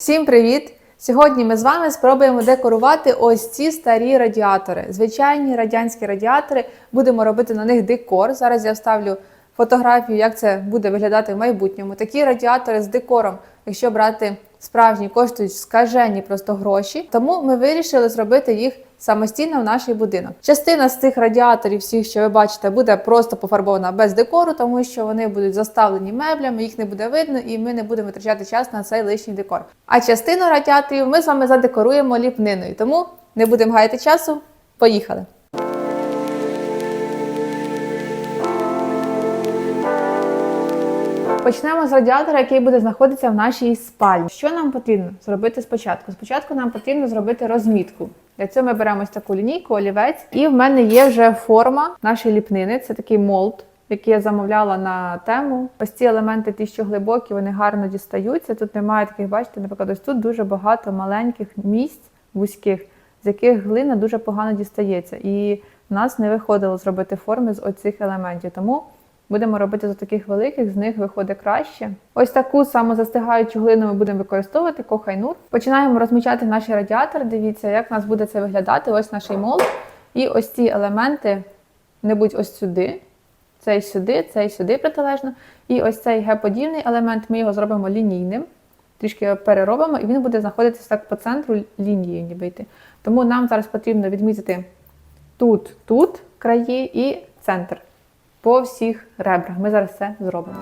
Всім привіт! Сьогодні ми з вами спробуємо декорувати ось ці старі радіатори. Звичайні радянські радіатори. Будемо робити на них декор. Зараз я вставлю фотографію, як це буде виглядати в майбутньому. Такі радіатори з декором, якщо брати справжні, коштують скажені просто гроші. Тому ми вирішили зробити їх самостійно в наш будинок. Частина з цих радіаторів, всіх, що ви бачите, буде просто пофарбована без декору, тому що вони будуть заставлені меблями, їх не буде видно, і ми не будемо витрачати час на цей лишній декор. А частину радіаторів ми з вами задекоруємо ліпниною. Тому не будемо гаяти часу. Поїхали! Почнемо з радіатора, який буде знаходитися в нашій спальні. Що нам потрібно зробити спочатку? Спочатку нам потрібно зробити розмітку. Для цього ми беремо ось таку лінійку, олівець, і в мене є вже форма нашої ліпнини. Це такий молд, який я замовляла на тему. Ось ці елементи, ті, що глибокі, вони гарно дістаються. Тут немає таких, бачите, наприклад, ось тут дуже багато маленьких місць вузьких, з яких глина дуже погано дістається. І в нас не виходило зробити форми з оцих елементів. Тому Будемо робити з таких великих, з них виходить краще. Ось таку самозастигаючу глину ми будемо використовувати, кохайнур. Починаємо розмічати наші радіатори. Дивіться, як у нас буде це виглядати. Ось наш молд. І ось ці елементи не будь ось сюди, цей сюди, цей сюди протилежно. І ось цей Г-подібний елемент ми його зробимо лінійним. Трішки його переробимо, і він буде знаходитися так по центру лінії, ніби йти. Тому нам зараз потрібно відмітити тут, тут краї і центр по всіх ребрах. Ми зараз це зробимо.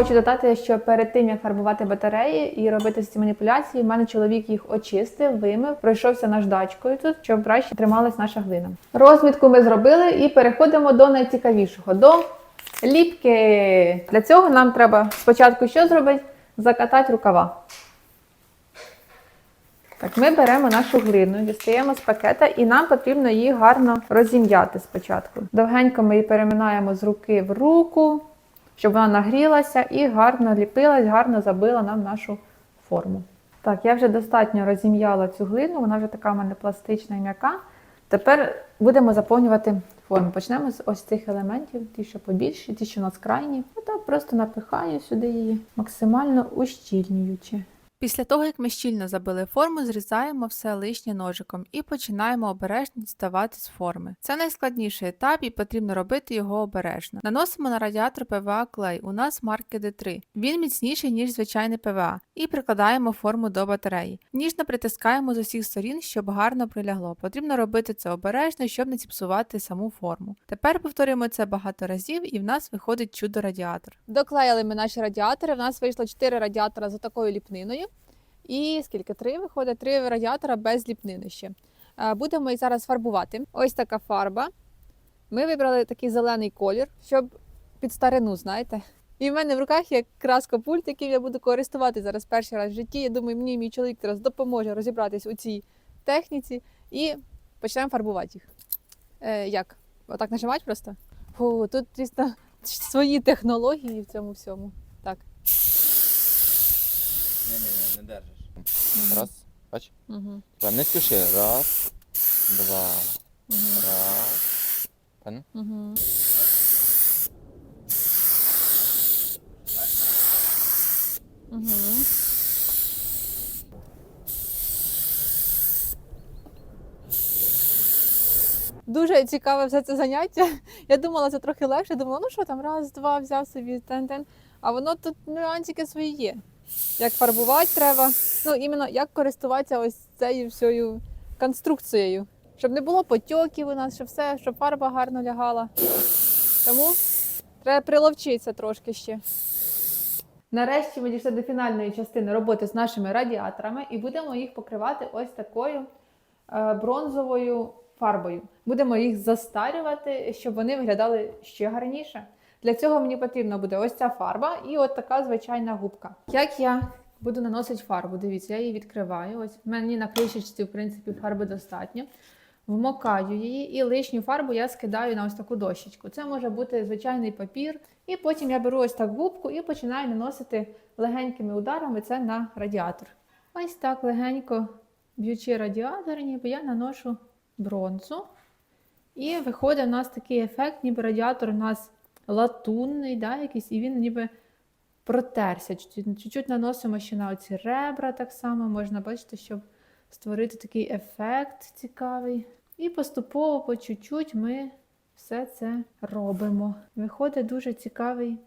Хочу додати, що перед тим як фарбувати батареї і робити ці маніпуляції, в мене чоловік їх очистив, вимив, пройшовся наждачкою тут, щоб краще трималась наша глина. Розмітку ми зробили і переходимо до найцікавішого до ліпки. Для цього нам треба спочатку що зробити? Закатати рукава. Так, ми беремо нашу глину, дістаємо з пакета, і нам потрібно її гарно розім'яти спочатку. Довгенько ми її переминаємо з руки в руку щоб вона нагрілася і гарно ліпилась, гарно забила нам нашу форму. Так, я вже достатньо розім'яла цю глину, вона вже така в мене пластична і м'яка. Тепер будемо заповнювати форму. Почнемо з ось цих елементів, ті, що побільші, ті, що у нас крайні. Отак просто напихаю сюди її, максимально ущільнюючи. Після того, як ми щільно забили форму, зрізаємо все лишнє ножиком і починаємо обережно діставати з форми. Це найскладніший етап і потрібно робити його обережно. Наносимо на радіатор ПВА клей. У нас марки D3. Він міцніший, ніж звичайний ПВА, і прикладаємо форму до батареї. Ніжно притискаємо з усіх сторін, щоб гарно прилягло. Потрібно робити це обережно, щоб не зіпсувати саму форму. Тепер повторюємо це багато разів, і в нас виходить чудо радіатор. Доклеїли ми наші радіатори. В нас вийшло 4 радіатора за такою ліпниною. І скільки? Три виходить? Три радіатора без ліпнини ще. Е, Будемо їх зараз фарбувати. Ось така фарба. Ми вибрали такий зелений колір, щоб під старину, знаєте. І в мене в руках є краска пульт, яким я буду користувати зараз перший раз в житті. Я думаю, мені мій чоловік зараз допоможе розібратись у цій техніці і почнемо фарбувати їх. Е, як? Отак нажимати просто? Фу, тут чисто свої технології в цьому всьому. Так. Ні, не держиш. Раз, бач. Угу. Тепер не спіши. Раз, два, Угу. раз. Пану. Угу. Угу. Дуже цікаве все це заняття. Я думала, це трохи легше. Думала, ну що там, раз, два, взяв собі тен-тен. А воно тут нюансики свої є. Як фарбувати треба. Ну, іменно як користуватися ось цією всією конструкцією. Щоб не було потьоків у нас, щоб все, щоб фарба гарно лягала. Тому треба приловчитися трошки ще. Нарешті ми дійшли до фінальної частини роботи з нашими радіаторами і будемо їх покривати ось такою е, бронзовою фарбою. Будемо їх застарювати, щоб вони виглядали ще гарніше. Для цього мені потрібна буде ось ця фарба і от така звичайна губка. Як я буду наносити фарбу? Дивіться, я її відкриваю. Ось мені на кришечці, в принципі, фарби достатньо. вмокаю її і лишню фарбу я скидаю на ось таку дощечку. Це може бути звичайний папір. І потім я беру ось так губку і починаю наносити легенькими ударами це на радіатор. Ось так легенько б'ючи радіатор, ніби я наношу бронзу. І виходить у нас такий ефект, ніби радіатор у нас латунний, да, якийсь, і він ніби протерся. Чуть-чуть наносимо ще на оці ребра так само. Можна бачити, щоб створити такий ефект цікавий. І поступово, по чуть-чуть ми все це робимо. Виходить дуже цікавий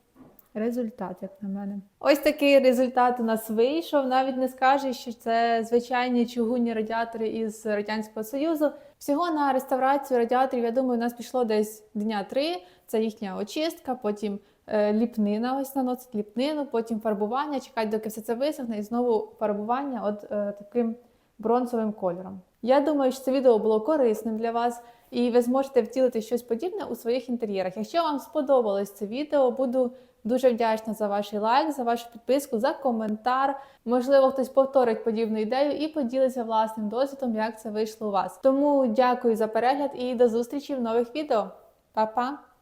результат, як на мене. Ось такий результат у нас вийшов. Навіть не скажеш, що це звичайні чугунні радіатори із Радянського Союзу. Всього на реставрацію радіаторів, я думаю, у нас пішло десь дня три. Це їхня очистка, потім е, ліпнина, ось наносить ліпнину, потім фарбування, чекати, доки все це висохне, і знову фарбування от е, таким бронзовим кольором. Я думаю, що це відео було корисним для вас, і ви зможете втілити щось подібне у своїх інтер'єрах. Якщо вам сподобалось це відео, буду дуже вдячна за ваш лайк, за вашу підписку, за коментар. Можливо, хтось повторить подібну ідею і поділиться власним досвідом, як це вийшло у вас. Тому дякую за перегляд і до зустрічі в нових відео. Па-па!